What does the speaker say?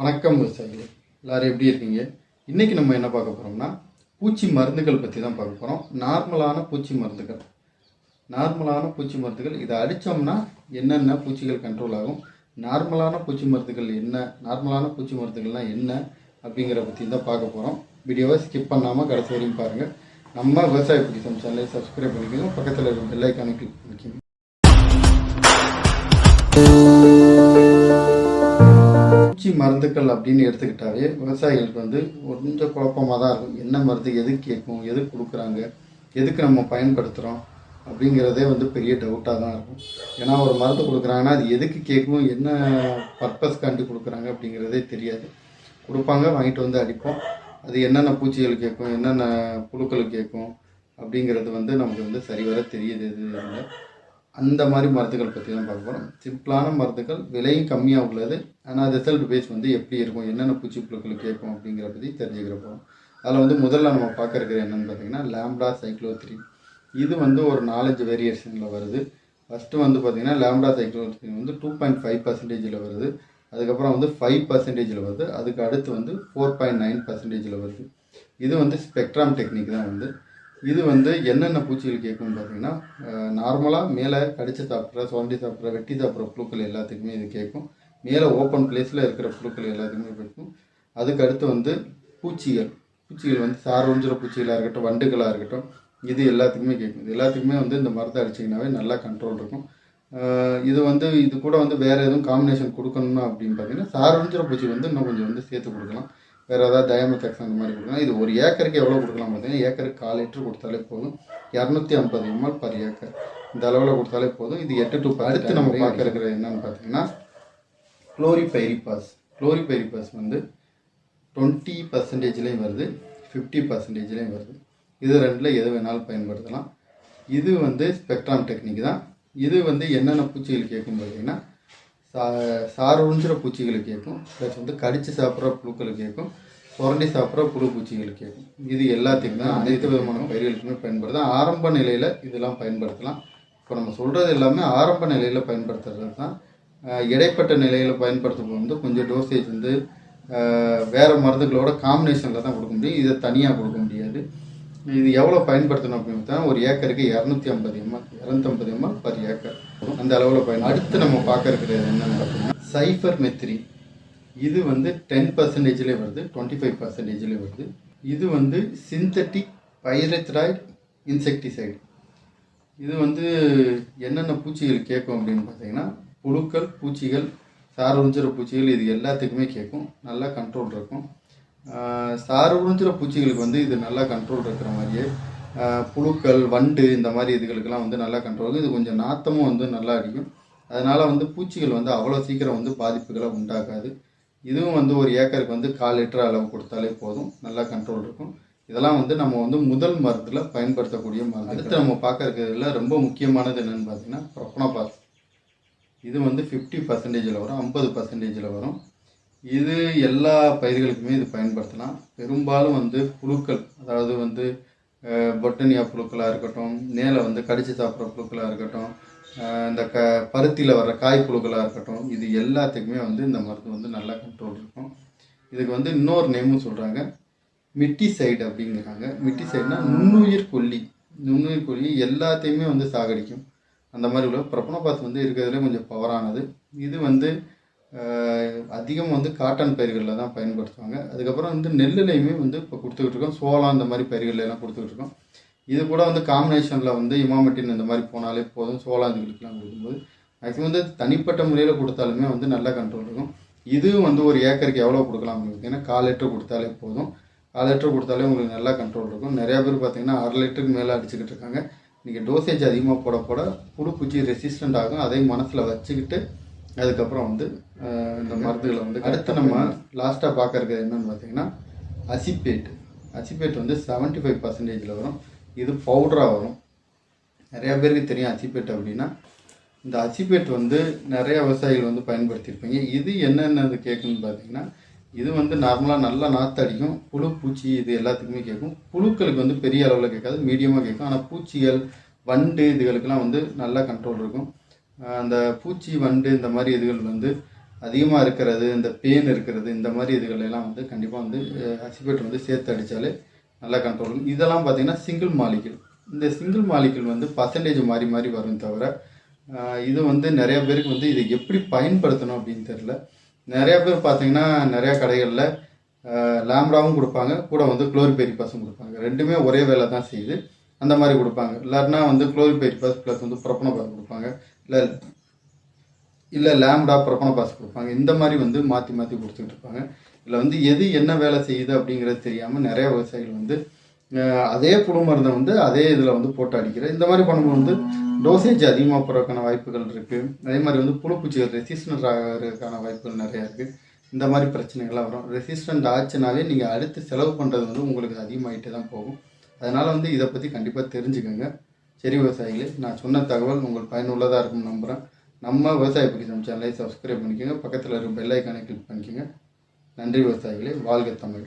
வணக்கம் விவசாயிகளே எல்லாரும் எப்படி இருக்கீங்க? இன்றைக்கி நம்ம என்ன பார்க்க போகிறோம்னா பூச்சி மருந்துகள் பற்றி தான் பார்க்க போகிறோம் நார்மலான பூச்சி மருந்துகள். நார்மலான பூச்சி மருந்துகள் இதை அடித்தோம்னா என்னென்ன பூச்சிகள் கண்ட்ரோல் ஆகும்? நார்மலான பூச்சி மருந்துகள் என்ன? நார்மலான பூச்சி மருந்துகள்லாம் என்ன? அப்படிங்கிற பற்றி தான் பார்க்க போகிறோம் வீடியோவை ஸ்கிப் பண்ணாமல் கடைசி வரையும் பாருங்கள் நம்ம விவசாய பிடிக்கும் சேனலை சப்ஸ்கிரைப் பண்ணிக்கணும் பக்கத்தில் இருக்க பெல்லைக்கான கிளிக் பண்ணிக்கணும் பூச்சி மருந்துகள் அப்படின்னு எடுத்துக்கிட்டாவே விவசாயிகளுக்கு வந்து கொஞ்சம் குழப்பமாக தான் இருக்கும். என்ன மருந்து எதுக்கு கேட்கும் எதுக்கு கொடுக்குறாங்க எதுக்கு நம்ம பயன்படுத்துகிறோம் அப்படிங்கிறதே வந்து பெரிய டவுட்டாக தான் இருக்கும். ஏன்னா ஒரு மருந்து கொடுக்குறாங்கன்னா அது எதுக்கு கேட்கும் என்ன பர்பஸ் காண்டி கொடுக்குறாங்க அப்படிங்கிறதே தெரியாது. கொடுப்பாங்க வாங்கிட்டு வந்து அடிப்போம். அது என்னென்ன பூச்சிகள் கேட்கும் என்னென்ன புழுக்கள் கேட்கும் அப்படிங்கிறது வந்து நமக்கு வந்து சரிவர தெரியுது இது இல்லை. அந்த மாதிரி மருந்துகள் பற்றி தான் பார்க்க போகிறோம் சிம்பிளான மருந்துகள் விலையும் கம்மியாக உள்ளது. ஆனால் ரிசல்ட் பேஸ் வந்து எப்படி இருக்கும்? என்னென்ன பூச்சி புழுக்கள் கேட்கும் அப்படிங்கிற பற்றி தெரிஞ்சுக்கிற போகிறோம் அதில் வந்து முதல்ல நம்ம பார்க்க என்னென்னு பார்த்தீங்கன்னா லேம்டா சைக்ளோத்ரி. இது வந்து ஒரு நாலஞ்சு வேரியேஷனில் வருது. ஃபஸ்ட்டு வந்து பார்த்தீங்கன்னா லேம்டா சைக்ளோத்ரி வந்து டூ பாயிண்ட் ஃபைவ் பர்சன்டேஜில் வருது. அதுக்கப்புறம் வந்து ஃபைவ் பர்சன்டேஜில் வருது. அதுக்கு அடுத்து வந்து ஃபோர் பாயிண்ட் நைன் பர்சன்டேஜில் வருது. இது வந்து ஸ்பெக்ட்ராம் டெக்னிக் தான் வந்து. இது வந்து என்னென்ன பூச்சிகள் கேட்கும்னு பார்த்தீங்கன்னா நார்மலாக மேலே கடிச்சு சாப்பிட்ற சுரண்டி சாப்பிட்ற வெட்டி சாப்பிட்ற புழுக்கள் எல்லாத்துக்குமே இது கேட்கும். மேலே ஓப்பன் பிளேஸில் இருக்கிற புழுக்கள் எல்லாத்துக்குமே கேட்கும். அதுக்கு அடுத்து வந்து பூச்சிகள். பூச்சிகள் வந்து சாரோஞ்சிற பூச்சிகளாக இருக்கட்டும் வண்டுகளாக இருக்கட்டும் இது எல்லாத்துக்குமே கேட்கும். இது எல்லாத்துக்குமே வந்து இந்த மரத்தை அடிச்சிங்கனாவே நல்லா கண்ட்ரோல் இருக்கும். இது வந்து இது கூட வந்து வேறு எதுவும் காம்பினேஷன் கொடுக்கணும்னா அப்படின்னு பார்த்தீங்கன்னா சாரோஞ்சிற பூச்சி வந்து இன்னும் கொஞ்சம் வந்து சேர்த்து கொடுக்கலாம். வேறு ஏதாவது டயமத்தக்ஸ் அந்த மாதிரி கொடுக்கலாம் இது ஒரு ஏக்கருக்கு எவ்வளோ கொடுக்கலாம் பார்த்தீங்கன்னா ஏக்கருக்கு கால் லிட்டர் கொடுத்தாலே போதும். இரநூத்தி ஐம்பது எம்எல் பர் ஏக்கர் இந்த அளவில் கொடுத்தாலே போதும். இது எட்டு டு அடுத்து நம்ம பார்க்க இருக்கிறது என்னன்னு பார்த்தீங்கன்னா குளோரிபைரிபாஸ் குளோரிபைரிபாஸ் வந்து டுவெண்ட்டி பர்சன்டேஜ்லேயும் வருது ஃபிஃப்டி பர்சன்டேஜ்லேயும் வருது. இது ரெண்டில் எது வேணாலும் பயன்படுத்தலாம். இது வந்து ஸ்பெக்ட்ராம் டெக்னிக் தான். இது வந்து என்னென்ன பூச்சிகள் கேட்கும் பார்த்தீங்கன்னா சா சாறு உறிஞ்சிற பூச்சிகளுக்கு கேட்கும். ப்ளஸ் வந்து கடிச்சு சாப்பிட்ற புழுக்களுக்கு கேட்கும். புரண்டி சாப்பிட்ற புழு பூச்சிகளுக்கு கேட்கும். இது எல்லாத்தையும் தான் அனைத்து விதமான பயிர்களுக்குமே பயன்படுது ஆரம்ப நிலையில் இதெல்லாம் பயன்படுத்தலாம். இப்போ நம்ம சொல்கிறது எல்லாமே ஆரம்ப நிலையில் பயன்படுத்துறது தான். இடைப்பட்ட நிலையில் பயன்படுத்தும் வந்து கொஞ்சம் டோசேஜ் வந்து வேறு மருந்துகளோட காம்பினேஷனில் தான் கொடுக்க முடியும். இதை தனியாக கொடுக்க முடியாது. இது எவ்வளோ பயன்படுத்தணும் அப்படின்னு பார்த்தா ஒரு ஏக்கருக்கு இரநூத்தி ஐம்பது எம்எல் இரநூத்தம்பது எம்எல் பர் ஏக்கர். அந்த அளவில் பயன் அடுத்து நம்ம பார்க்க இருக்கிறது என்ன பார்த்தீங்கன்னா சைஃபர் மெத்ரி இது வந்து டென் பர்சன்டேஜ்லேயே வருது டுவெண்ட்டி ஃபைவ் பர்சன்டேஜ்லேயே வருது. இது வந்து சிந்தட்டிக் பைரத்ராய்ட் இன்செக்டிசைடு இது வந்து என்னென்ன பூச்சிகள் கேட்கும் அப்படின்னு பார்த்தீங்கன்னா புழுக்கள் பூச்சிகள் சாறு உறிஞ்சிற பூச்சிகள் இது எல்லாத்துக்குமே கேட்கும். நல்லா கண்ட்ரோல் இருக்கும். சார் சாறு உறிஞ்சிற பூச்சிகளுக்கு வந்து இது நல்லா கண்ட்ரோல் இருக்கிற மாதிரியே புழுக்கள் வண்டு இந்த மாதிரி இதுகளுக்கெல்லாம் வந்து நல்லா கண்ட்ரோல் இருக்கும். இது கொஞ்சம் நாத்தமும் வந்து நல்லா அடிக்கும். அதனால் வந்து பூச்சிகள் வந்து அவ்வளோ சீக்கிரம் வந்து பாதிப்புகளை உண்டாக்காது. இதுவும் வந்து ஒரு ஏக்கருக்கு வந்து கால் லிட்டர் அளவு கொடுத்தாலே போதும். நல்லா கண்ட்ரோல் இருக்கும். இதெல்லாம் வந்து நம்ம வந்து முதல் மரத்தில் பயன்படுத்தக்கூடிய மருந்து அடுத்து நம்ம பார்க்க இருக்கிறதுல ரொம்ப முக்கியமானது என்னென்னு பார்த்தீங்கன்னா ப்ரொப்பனோபாஸ் இது வந்து ஃபிஃப்டி பர்சன்டேஜில் வரும் ஐம்பது பர்சன்டேஜில் வரும். இது எல்லா பயிர்களுக்குமே இது பயன்படுத்தலாம். பெரும்பாலும் வந்து புழுக்கள் அதாவது வந்து பொட்டனியா புழுக்களாக இருக்கட்டும் நேரில் வந்து கடிச்சு சாப்பிட்ற புழுக்களாக இருக்கட்டும் இந்த க பருத்தியில் வர்ற காய் புழுக்களாக இருக்கட்டும் இது எல்லாத்துக்குமே வந்து இந்த மருந்து வந்து நல்லா கண்ட்ரோல் இருக்கும். இதுக்கு வந்து இன்னொரு நேமும் சொல்கிறாங்க மிட்டி சைடு அப்படிங்கிறாங்க. மிட்டி சைடுனா நுண்ணுயிர் கொல்லி. நுண்ணுயிர் கொல்லி எல்லாத்தையுமே வந்து சாகடிக்கும். அந்த மாதிரி உள்ள ப்ரொப்பனோபாஸ் வந்து இருக்கிறதுல கொஞ்சம் பவரானது இது வந்து ஆஹ், அதிகம் வந்து காட்டன் பயிர்களில் தான் பயன்படுத்துவாங்க. அதுக்கப்புறம் வந்து நெல்லுலையுமே வந்து இப்போ கொடுத்துக்கிட்டு இருக்கோம். சோளம் இந்த மாதிரி பயிர்கள் எல்லாம் கொடுத்துக்கிட்டு இருக்கோம். இது கூட வந்து காம்பினேஷனில் வந்து இமாமெட்டின் இந்த மாதிரி போனாலே போதும். சோளம் இதுகளுக்கெல்லாம் கொடுக்கும்போது மேக்ஸிமம் வந்து தனிப்பட்ட முறையில் கொடுத்தாலுமே வந்து நல்ல கண்ட்ரோல் இருக்கும். இதுவும் வந்து ஒரு ஏக்கருக்கு எவ்வளோ கொடுக்கலாம் அப்படின்னு பார்த்தீங்கன்னா கால் லிட்டர் கொடுத்தாலே போதும். கால் லிட்டர் கொடுத்தாலே உங்களுக்கு நல்லா கண்ட்ரோல் இருக்கும். நிறையா பேர் பார்த்தீங்கன்னா அரை லிட்டருக்கு மேலே அடிச்சுக்கிட்டு இருக்காங்க. நீங்கள் டோசேஜ் அதிகமாக போட போட புழு பூச்சி ரெசிஸ்டண்ட் ஆகும். அதையும் மனசில் வச்சுக்கிட்டு அதுக்கப்புறம் வந்து இந்த மருந்துகளை வந்து அடுத்து நம்ம லாஸ்ட்டாக பார்க்க இருக்கிறது என்னன்னு பார்த்தீங்கன்னா அசிபேட் அசிபேட் வந்து செவன்ட்டி ஃபைவ் பர்சன்டேஜில் வரும். இது பவுடராக வரும். நிறையா பேருக்கு தெரியும் அசிபேட் அப்படின்னா. இந்த அசிபேட் வந்து நிறைய விவசாயிகள் வந்து பயன்படுத்தியிருப்பீங்க. இது என்னென்னது கேட்குன்னு பார்த்தீங்கன்னா இது வந்து நார்மலாக நல்லா நாற்று அடிக்கும் புழு பூச்சி இது எல்லாத்துக்குமே கேட்கும். புழுக்களுக்கு வந்து பெரிய அளவில் கேட்காது மீடியமாக கேட்கும். ஆனால் பூச்சிகள் வண்டு இதுகளுக்கெல்லாம் வந்து நல்லா கண்ட்ரோல் இருக்கும். அந்த பூச்சி வண்டு இந்த மாதிரி இதுகள் வந்து அதிகமாக இருக்கிறது இந்த பேன் இருக்கிறது இந்த மாதிரி இதுகளெல்லாம் வந்து கண்டிப்பாக வந்து அசிபேட் வந்து சேர்த்து அடித்தாலே நல்லா கண்ட்ரோல் இதெல்லாம் பார்த்தீங்கன்னா சிங்கிள் மாலிகுல் இந்த சிங்கிள் மாலிகுல் வந்து பர்சன்டேஜ் மாறி மாறி வரும் தவிர இது வந்து நிறைய பேருக்கு வந்து இதை எப்படி பயன்படுத்தணும் அப்படின்னு தெரில நிறைய பேர் பார்த்தீங்கன்னா நிறையா கடைகளில் லேம்டாவும் கொடுப்பாங்க கூட வந்து குளோரிபெரிபாஸும் கொடுப்பாங்க. ரெண்டுமே ஒரே வேலை தான் செய்யுது. அந்த மாதிரி கொடுப்பாங்க. இல்லாட்டினா வந்து குளோரிபெரிபாஸ் ப்ளஸ் வந்து ப்ரொப்பனோபாஸ் கொடுப்பாங்க. இல்லை இல்லை லேம்டா பாஸ் கொடுப்பாங்க. இந்த மாதிரி வந்து மாற்றி மாற்றி கொடுத்துக்கிட்டு இருப்பாங்க. இதில் வந்து எது என்ன வேலை செய்யுது அப்படிங்கிறது தெரியாமல் நிறைய விவசாயிகள் வந்து அதே புழு மருந்தை வந்து அதே இதில் வந்து போட்டு அடிக்கிற. இந்த மாதிரி பண்ணும்போது வந்து டோசேஜ் அதிகமாக போகிறதுக்கான வாய்ப்புகள் இருக்குது அதே மாதிரி வந்து புழுப்பூச்சிகள் ரெசிஸ்டன்ட் ஆகிறதுக்கான வாய்ப்புகள் நிறையா இருக்குது இந்த மாதிரி பிரச்சனைகள்லாம் வரும். ரெசிஸ்டன்ட் ஆச்சுனாலே நீங்கள் அடுத்து செலவு பண்ணுறது வந்து உங்களுக்கு அதிகமாகிட்டே தான் போகும். அதனால் வந்து இதை பற்றி கண்டிப்பாக தெரிஞ்சுக்கோங்க. சரி விவசாயிகளே நான் சொன்ன தகவல் உங்களுக்கு பயனுள்ளதாக இருக்கும்னு நம்புகிறேன் நம்ம விவசாய பரிசம் சேனலை சப்ஸ்கிரைப் பண்ணிக்கோங்க. பக்கத்தில் இருக்க பெல் ஐக்கானை கிளிக் பண்ணிக்கோங்க. நன்றி விவசாயிகளே. வாழ்க தமிழ்.